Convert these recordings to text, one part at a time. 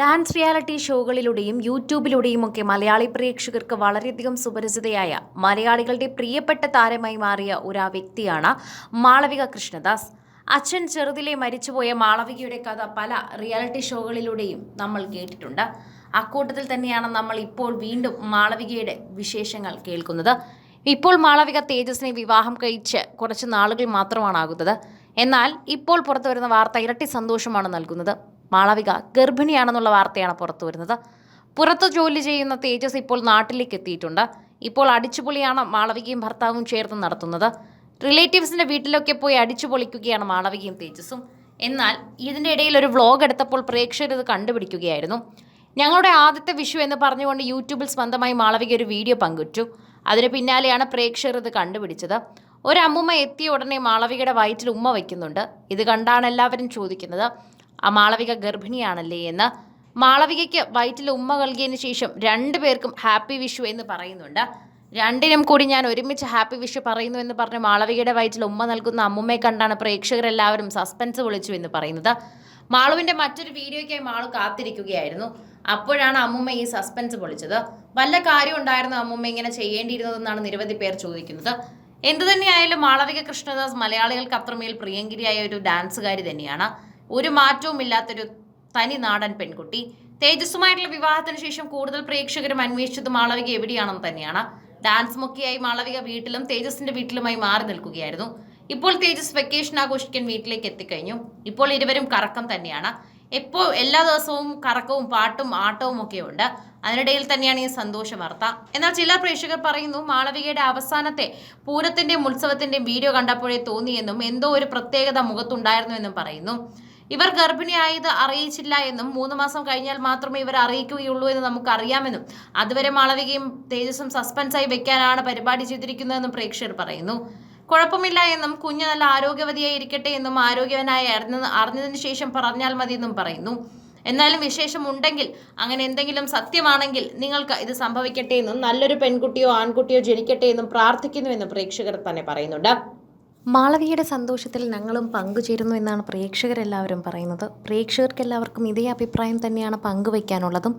Dance reality ഷോകളിലൂടെയും യൂട്യൂബിലൂടെയും ഒക്കെ മലയാളി പ്രേക്ഷകർക്ക് വളരെയധികം സുപരിചിതയായ മലയാളികളുടെ പ്രിയപ്പെട്ട താരമായി മാറിയ ഒരു വ്യക്തിയാണ് മാളവിക കൃഷ്ണദാസ്. അച്ഛൻ ചെറുതിലെ മരിച്ചുപോയ മാളവികയുടെ കഥ പല റിയാലിറ്റി ഷോകളിലൂടെയും നമ്മൾ കേട്ടിട്ടുണ്ട്. അക്കൂട്ടത്തിൽ തന്നെയാണ് നമ്മൾ ഇപ്പോൾ വീണ്ടും മാളവികയുടെ വിശേഷങ്ങൾ കേൾക്കുന്നത്. ഇപ്പോൾ മാളവിക തേജസ്സിനെ വിവാഹം കഴിച്ച് കുറച്ച് നാളുകൾ മാത്രമാണ് ആകുന്നത്. എന്നാൽ ഇപ്പോൾ പുറത്തു വരുന്ന വാർത്ത ഇരട്ടി സന്തോഷമാണ് നൽകുന്നത്. മാളവിക ഗർഭിണിയാണെന്നുള്ള വാർത്തയാണ് പുറത്തു വരുന്നത്. പുറത്ത് ജോലി ചെയ്യുന്ന തേജസ് ഇപ്പോൾ നാട്ടിലേക്ക് എത്തിയിട്ടുണ്ട്. ഇപ്പോൾ അടിച്ചുപൊളിയാണ് മാളവികയും ഭർത്താവും ചേർന്ന് നടത്തുന്നത്. റിലേറ്റീവ്സിന്റെ വീട്ടിലൊക്കെ പോയി അടിച്ചുപൊളിക്കുകയാണ് മാളവികയും തേജസ്സും. എന്നാൽ ഇതിന്റെ ഇടയിൽ ഒരു വ്ളോഗ് എടുത്തപ്പോൾ പ്രേക്ഷകർ ഇത് കണ്ടുപിടിക്കുകയായിരുന്നു. ഞങ്ങളുടെ ആദ്യത്തെ വിഷു എന്ന് പറഞ്ഞുകൊണ്ട് യൂട്യൂബിൽ സ്വന്തമായി മാളവിക ഒരു വീഡിയോ പങ്കുവച്ചു അതിന് പിന്നാലെയാണ് പ്രേക്ഷകർ ഇത് കണ്ടുപിടിച്ചത്. ഒരു അമ്മുമ്മ എത്തിയ ഉടനെ മാളവികയുടെ വയറ്റിൽ ഉമ്മ വയ്ക്കുന്നുണ്ട്. ഇത് കണ്ടാണ് എല്ലാവരും ചോദിക്കുന്നത്. ആ മാളവിക ഗർഭിണിയാണല്ലേ എന്ന്. മാളവികയ്ക്ക് വയറ്റിൽ ഉമ്മ നൽകിയതിന് ശേഷം രണ്ടു പേർക്കും ഹാപ്പി വിഷു എന്ന് പറയുന്നുണ്ട്. രണ്ടിനും കൂടി ഞാൻ ഒരുമിച്ച് ഹാപ്പി വിഷു പറയുന്നു എന്ന് പറഞ്ഞ് മാളവികയുടെ വയറ്റിൽ ഉമ്മ നൽകുന്ന അമ്മുമ്മയെ കണ്ടാണ് പ്രേക്ഷകരെല്ലാവരും സസ്പെൻസ് വിളിച്ചു എന്ന് പറയുന്നത്. മാളുവിന്റെ മറ്റൊരു വീഡിയോയ്ക്കായി മാളു കാത്തിരിക്കുകയായിരുന്നു. അപ്പോഴാണ് അമ്മുമ്മ ഈ സസ്പെൻസ് പൊളിച്ചത് വല്ല കാര്യം ഉണ്ടായിരുന്നു അമ്മുമ്മ ഇങ്ങനെ ചെയ്യേണ്ടിയിരുന്നതെന്നാണ് നിരവധി പേർ ചോദിക്കുന്നത്. എന്തു തന്നെയായാലും മാളവിക കൃഷ്ണദാസ് മലയാളികൾക്ക് അത്രമേൽ പ്രിയങ്കരിയായ ഒരു ഡാൻസുകാരി തന്നെയാണ്. ഒരു മാറ്റവും ഇല്ലാത്തൊരു തനി നാടൻ പെൺകുട്ടി. തേജസ്സുമായിട്ടുള്ള വിവാഹത്തിന് ശേഷം കൂടുതൽ പ്രേക്ഷകരും അന്വേഷിച്ചത് മാളവിക എവിടെയാണെന്ന് തന്നെയാണ്. ഡാൻസ് മുഖിയായി മാളവിക വീട്ടിലും തേജസിന്റെ വീട്ടിലുമായി മാറി നിൽക്കുകയായിരുന്നു. ഇപ്പോൾ തേജസ് വെക്കേഷൻ ആഘോഷിക്കാൻ വീട്ടിലേക്ക് എത്തിക്കഴിഞ്ഞു. ഇപ്പോൾ ഇരുവരും കറക്കം തന്നെയാണ്. എപ്പോ എല്ലാ ദിവസവും കറക്കവും പാട്ടും ആട്ടവും ഒക്കെ ഉണ്ട്. അതിനിടയിൽ തന്നെയാണ് ഈ സന്തോഷ വാർത്ത. എന്നാൽ ചില പ്രേക്ഷകർ പറയുന്നു മാളവികയുടെ അവസാനത്തെ പൂരത്തിന്റെയും ഉത്സവത്തിന്റെയും വീഡിയോ കണ്ടപ്പോഴേ തോന്നിയെന്നും എന്തോ ഒരു പ്രത്യേകത മുഖത്തുണ്ടായിരുന്നു എന്നും പറയുന്നു. ഇവർ ഗർഭിണിയായത് അറിയിച്ചില്ല എന്നും മൂന്ന് മാസം കഴിഞ്ഞാൽ മാത്രമേ ഇവർ അറിയിക്കുകയുള്ളൂ എന്ന് നമുക്ക് അറിയാമെന്നും അതുവരെ മാളവികയും തേജസ്സും സസ്പെൻസായി വെക്കാനാണ് പരിപാടി ചെയ്തിരിക്കുന്നതെന്നും പ്രേക്ഷകർ പറയുന്നു. കുഴപ്പമില്ല എന്നും കുഞ്ഞ് നല്ല ആരോഗ്യവതിയായി ഇരിക്കട്ടെ എന്നും ആരോഗ്യവനായി അറിഞ്ഞ അറിഞ്ഞതിന് ശേഷം പറഞ്ഞാൽ മതി എന്നും പറയുന്നു. എന്നാലും വിശേഷം ഉണ്ടെങ്കിൽ അങ്ങനെ എന്തെങ്കിലും സത്യമാണെങ്കിൽ നിങ്ങൾക്ക് ഇത് സംഭവിക്കട്ടെ എന്നും നല്ലൊരു പെൺകുട്ടിയോ ആൺകുട്ടിയോ ജനിക്കട്ടെ എന്നും പ്രാർത്ഥിക്കുന്നുവെന്നും പ്രേക്ഷകർ തന്നെ പറയുന്നുണ്ട്. മാളവികയുടെ സന്തോഷത്തിൽ ഞങ്ങളും പങ്കുചേരുന്നു എന്നാണ് പ്രേക്ഷകരെല്ലാവരും പറയുന്നത്. പ്രേക്ഷകർക്കെല്ലാവർക്കും ഇതേ അഭിപ്രായം തന്നെയാണ് പങ്കുവയ്ക്കാനുള്ളതും.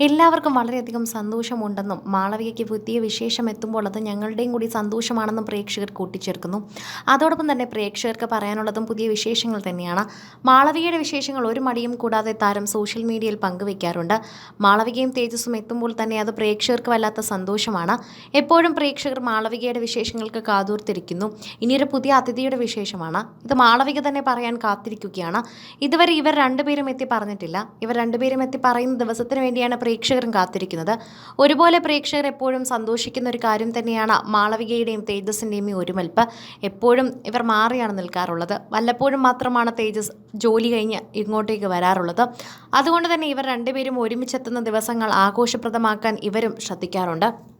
എല്ലാവർക്കും വളരെയധികം സന്തോഷമുണ്ടെന്നും മാളവികയ്ക്ക് പുതിയ വിശേഷം എത്തുമ്പോൾ അത് ഞങ്ങളുടെയും കൂടി സന്തോഷമാണെന്നും പ്രേക്ഷകർ കൂട്ടിച്ചേർക്കുന്നു. അതോടൊപ്പം തന്നെ പ്രേക്ഷകർക്ക് പറയാനുള്ളതും പുതിയ വിശേഷങ്ങൾ തന്നെയാണ്. മാളവികയുടെ വിശേഷങ്ങൾ ഒരു മടിയും കൂടാതെ താരം സോഷ്യൽ മീഡിയയിൽ പങ്കുവയ്ക്കാറുണ്ട്. മാളവികയും തേജസ്സും എത്തുമ്പോൾ തന്നെ അത് പ്രേക്ഷകർക്ക് വല്ലാത്ത സന്തോഷമാണ്. എപ്പോഴും പ്രേക്ഷകർ മാളവികയുടെ വിശേഷങ്ങൾക്ക് കാതൂർത്തിരിക്കുന്നു. ഇനിയൊരു പുതിയ അതിഥിയുടെ വിശേഷമാണ്. ഇത് മാളവിക തന്നെ പറയാൻ കാത്തിരിക്കുകയാണ്. ഇതുവരെ ഇവർ രണ്ടുപേരും എത്തി പറഞ്ഞിട്ടില്ല. ഇവർ രണ്ടുപേരും എത്തി പറയുന്ന ദിവസത്തിന് വേണ്ടിയാണ് പ്രേക്ഷകരും കാത്തിരിക്കുന്നത്. ഒരുപോലെ പ്രേക്ഷകർ എപ്പോഴും സന്തോഷിക്കുന്ന ഒരു കാര്യം തന്നെയാണ് മാളവികയുടെയും തേജസിന്റെയും ഈ ഒരുമൽപ്പ്. എപ്പോഴും ഇവർ മാറിയാണ് നിൽക്കാറുള്ളത്. വല്ലപ്പോഴും മാത്രമാണ് തേജസ് ജോലി കഴിഞ്ഞ് ഇങ്ങോട്ടേക്ക് വരാറുള്ളത്. അതുകൊണ്ട് തന്നെ ഇവർ രണ്ടുപേരും ഒരുമിച്ചെത്തുന്ന ദിവസങ്ങൾ ആഘോഷപ്രദമാക്കാൻ ഇവരും ശ്രദ്ധിക്കാറുണ്ട്.